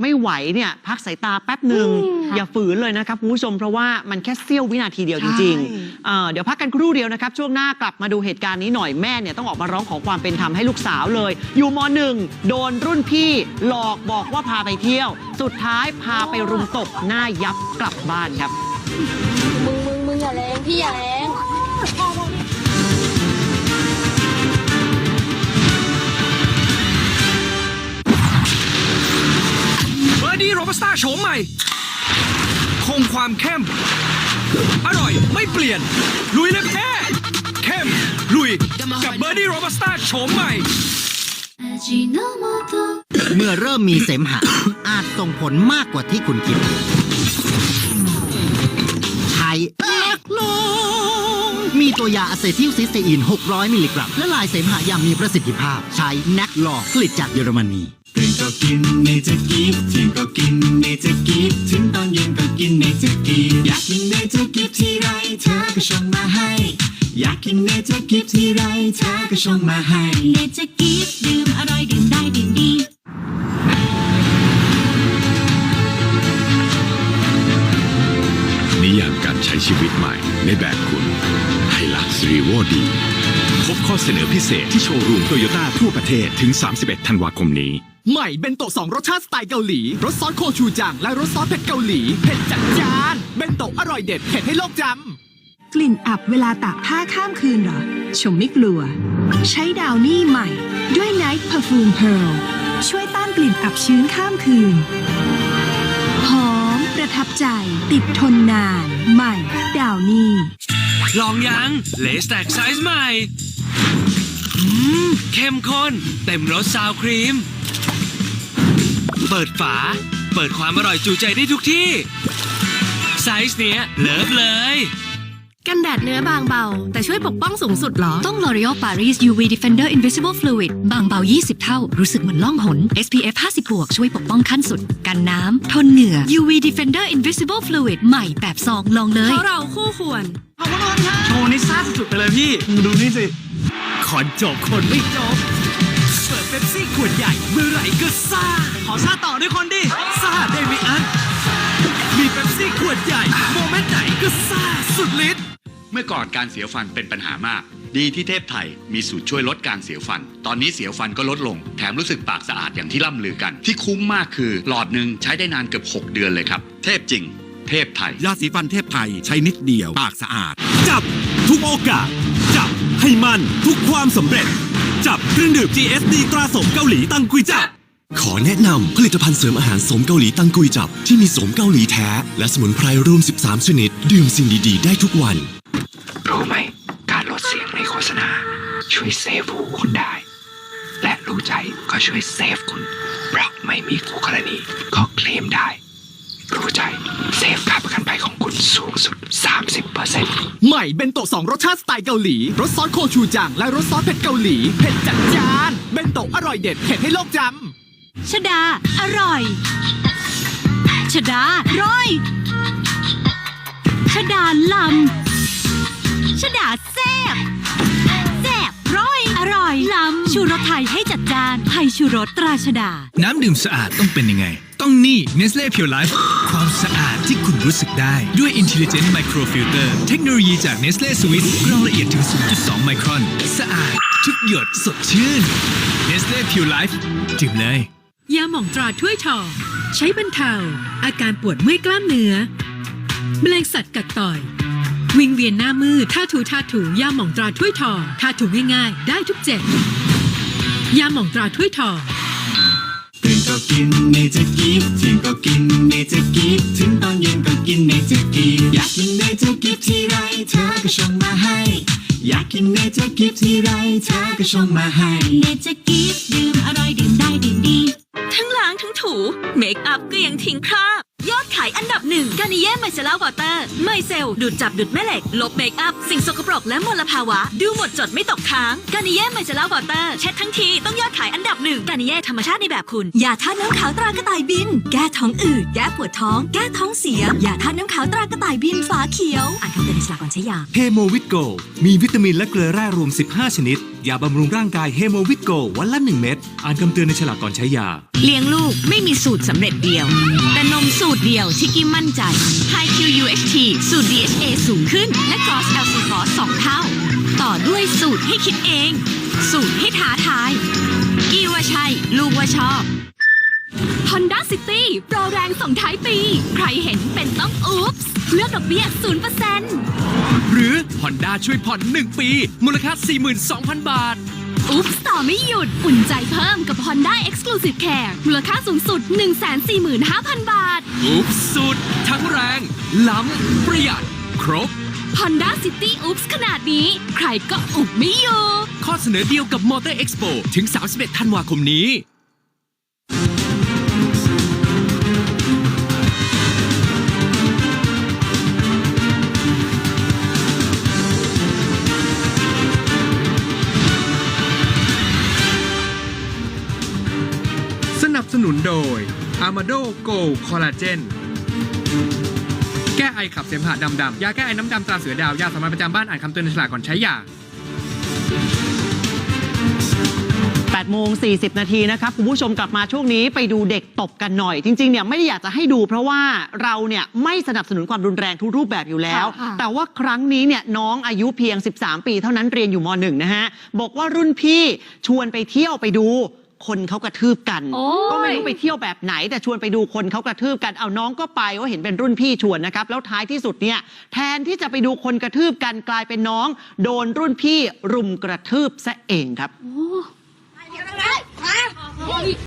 ไม่ไหวเนี่ยพักสายตาแป๊บหนึ่งอืมอย่าฝืนเลยนะครับคุณผู้ชมเพราะว่ามันแค่เสี้ยววินาทีเดียวจริงใช่ๆเอ่อเดี๋ยวพักกันครู่เดียวนะครับช่วงหน้ากลับมาดูเหตุการณ์นี้หน่อยแม่เนี่ยต้องออกมาร้องขอความเป็นธรรมให้ลูกสาวเลย อยู่มหนึ่งโดนรุ่นพี่หลอกบอกว่าพาไปเที่ยว สุดท้ายพาไปรุมตบหน้ายับกลับบ้านครับมึงมึงมึงอย่าแรงพี่อย่าแรง เบอร์ดี้โรบัสต้าโฉมใหม่ คงความเข้ม อร่อยไม่เปลี่ยน ลุยเลยแพ้เข้ม ลุย กับเบอร์ดี้โรบัสต้าโฉมใหม่ เมื่อเริ่มมีเสมหะ อาจส่งผลมากกว่าที่คุณคิดใช้เล็กลง มีตัวยาอะเซทิลซิสเตอีน 600 มิลลิกรัมและลายเสมหะอย่างมีประสิทธิภาพ ใช้แนกลอผลิตจากเยอรมนีตื่นก็กินเนเจอร์กิฟเที่ยง กินเนเจอร์กิฟถึงตอนเย็นก็กินเนเจอร์กิฟอยากกินเนเจอร์กิฟที่ไรเธอก็ชงมาให้ อยากกินเนเจอร์กิฟที่ไรเธอก็ชงมาให้เนเจอร์กิฟดื่มอร่อยดื่มได้ดื่มดีนิยามการใช้ชีวิตใหม่ในแบบคุณไฮลักซ์รีโวดีพบข้อเสนอพิเศษที่โชว์รูมโตโยต้าทั่วประเทศถึง 31 ธันวาคมนี้ ใหม่เบนโตะสองรสชาติสไตล์เกาหลี รสซอสโคชูจัง และรสซอสเผ็ดเกาหลี เผ็ดจัดจาน เบนโตะอร่อยเด็ดเผ็ดให้โลกจำ กลิ่นอับเวลาตากผ้าข้ามคืนเหรอ ชมไม่กลัว ใช้ดาวนี่ใหม่ ด้วย Night Perfume Pearl ช่วยต้านกลิ่นอับชื้นข้ามคืน หอมประทับใจ ติดทนนาน ใหม่ ดาวนี่ลองยังเลสแต็กไซส์ใหม่อืมเข้มข้นเต็มรสซาวครีม เปิดฝา เปิดความอร่อยจูใจได้ทุกที่ ไซส์เนี้ยเลิฟเลย กันแดดเนื้อบางเบา แต่ช่วยปกป้องสูงสุดเหรอ ต้อง L'Oreal Paris UV Defender Invisible Fluid บางเบา 20 เท่า รู้สึกเหมือนล่องหน SPF 50บวกช่วยปกป้องขั้นสุด กันน้ำ ทนเหงื่อ UV Defender Invisible Fluid ใหม่แบบซองลองเลยเพราะเราคู่ควรโชว์นี่ซ่าสุดๆไปเลยพี่ ดูนี่สิ ขอนจบคนไม่จบเปิดเป๊ปซี่ขวดใหญ่เมื่อไหร่ก็ซ่า ขอซ่าต่อด้วยคนดิซ่าเดมิอันมีเป๊ปซี่ขวดใหญ่ โมเมนต์ไหนก็ซ่าสุดฤทธิ์เมื่อก่อนการเสียวฟันเป็นปัญหามาก ดีที่เทพไทยมีสูตรช่วยลดการเสียวฟัน ตอนนี้เสียวฟันก็ลดลง แถมรู้สึกปากสะอาดอย่างที่ล่ำลือกัน ที่คุ้มมากคือหลอดหนึ่งใช้ได้นานเกือบ 6 เดือนเลยครับ เทพจริง เทพไทย ยาสีฟันเทพไทยใช้นิดเดียว ปากสะอาด จับทุกโอกาส จับให้มันทุกความสำเร็จ จับเครื่องดื่ม GSD ตราสมเกาหลีตังกุยจับ ขอแนะนำผลิตภัณฑ์เสริมอาหารสมเกาหลีตังกุยจับ ที่มีสมเกาหลีแท้ และสมุนไพรรวม 13 ชนิด ดื่มสิ่งดี ๆ ได้ทุกวัน รู้ไหม การลดเสียงในโฆษณา ช่วยเซฟหูคุณได้ และรู้ใจก็ช่วยเซฟคุณเพราะไม่มีคู่กรณีก็เคลมได้ รู้ใจเซฟค่าประกันภัยของคุณสูงสุด 30%ใหม่เบนโตะสองรสชาติสไตล์เกาหลี รสซอสโคชูจัง และรสซอสเผ็ดเกาหลี เผ็ดจัดจาน เบนโตะอร่อยเด็ด เผ็ดให้โลกจำชดา อร่อยชดาร้อยชดาลำชดาแซ่บแซ่บร้อย อร่อย ลำ ชูรสไทยให้จัดจาน ไทยชูรสตราชดา น้ำดื่มสะอาดต้องเป็นยังไง ต้องนี่ Nestle Pure Life ความสะอาดที่คุณรู้สึกได้ด้วย Intelligent Microfilter เทคโนโลยีจาก Nestle Swiss กรองละเอียดถึง 0.2 ไมครอน สะอาด ทุกหยดสดชื่น Nestle Pure Life ดื่มเลย ยาหม่องตราถ้วยทองใช้บรรเทา อาการปวดเมื่อยกล้ามเนื้อแมลงสัตว์กัดต่อย วิงเวียนหน้ามืดท่าถูท่าถูยาหม่องตราถ้วยทองท่าถูง่ายๆ ได้ทุกเจ็บยาหม่องตราถ้วยทอง กินเนเจอร์กิฟเที่ยงก็กินเนเจอร์กิฟถึงตอนเย็นก็กินเนเจอร์กิฟอยากกินเนเจอร์กิฟที่ไรเธอก็ชงมาให้ อยากกินเนเจอร์กิฟที่ไรเธอก็ชงมาให้เนเจอร์กิฟดื่มอร่อยดื่มได้ดื่มดี ทั้งล้างทั้งถูเมคอัพก็ยังทิ้งคราบ ขายอันดับหนึ่งกานิเย่ไมเซล่าวอเตอร์ ไมเซล ดูดจับดูดแม่เหล็ก ลบเมคอัพ สิ่งสกปรกและมลภาวะ ดูหมดจดไม่ตกค้างกานิเย่ไมเซล่าวอเตอร์ เช็ดทั้งทีต้องยอดขายอันดับหนึ่งกานิเย่ธรรมชาติในแบบคุณ ยาท่าน้ำขาวตรากระต่ายบิน แก้ท้องอืด แก้ปวดท้อง แก้ท้องเสีย ยาท่าน้ำขาวตรากระต่ายบินฝาเขียว อ่านคำเตือนในฉลากก่อนใช้ยาเฮโมวิตโกมีวิตามินและเกลือแร่รวม 15 ชนิดยาบำรุงร่างกายเฮโมวิตโกวันละ 1 เม็ด อ่านคำเตือนในฉลากก่อนใช้ยา เลี้ยงลูกไม่มีสูตรสำเร็จเดียว แต่นมสูตรเดียวที่กิมมั่นใจ High QUHT สูตร DHA สูงขึ้น และ Cross LC Cross 2เท่า ต่อด้วยสูตรให้คิดเอง สูตรให้ท้าทาย กีว่าใช่ ลูกว่าชอบ Honda City โปรแรงส่งท้ายปี ใครเห็นเป็นต้องอุ๊บส์ เลือกดอกเบี้ย0%หรือ Honda ช่วยผ่อน 1 ปี มูลค่า 42,000 บาท อุ๊บต่อไม่หยุด อุ่นใจเพิ่มกับ Honda Exclusive Care มูลค่าสูงสุด 145,000 บาท อุ๊บสุด ทั้งแรง ล้ำ ประหยัด ครบ Honda City Oops ขนาดนี้ ใครก็อุบไม่อยู่ ข้อเสนอเดียวกับ Motor Expo ถึง 31 ธันวาคมนี้ ย Amado Go Collagen แก้ไอขับเสมหะดำดำยาแก้ไอน้ำดำตราเสือดาว ยาสามัญประจำบ้านอ่านคำเตือนในฉลากก่อนใช้ยา8โมง40 นาทีนะครับ คุณผู้ชมกลับมาช่วงนี้ไปดูเด็กตบกันหน่อย จริง ๆ เนี่ยไม่ได้อยากจะให้ดูเพราะว่าเราเนี่ยไม่สนับสนุนความรุนแรงทุกรูปแบบอยู่แล้วค่ะแต่ว่าครั้งนี้เนี่ยน้องอายุเพียง 13 ปีเท่านั้นเรียนอยู่ม .1 นะฮะ บอกว่ารุ่นพี่ชวนไปเที่ยวไปดู คนเขากระทืบกัน โอ้ย ก็ไม่รู้ไปเที่ยวแบบไหน แต่ชวนไปดูคนเขากระทืบกันเอาน้องก็ไปว่าเห็นเป็นรุ่นพี่ชวนนะครับ แล้วท้ายที่สุดเนี่ยแทนที่จะไปดูคนกระทืบกันกลายเป็นน้อง โดนรุ่นพี่รุมกระทืบซะเองครับมา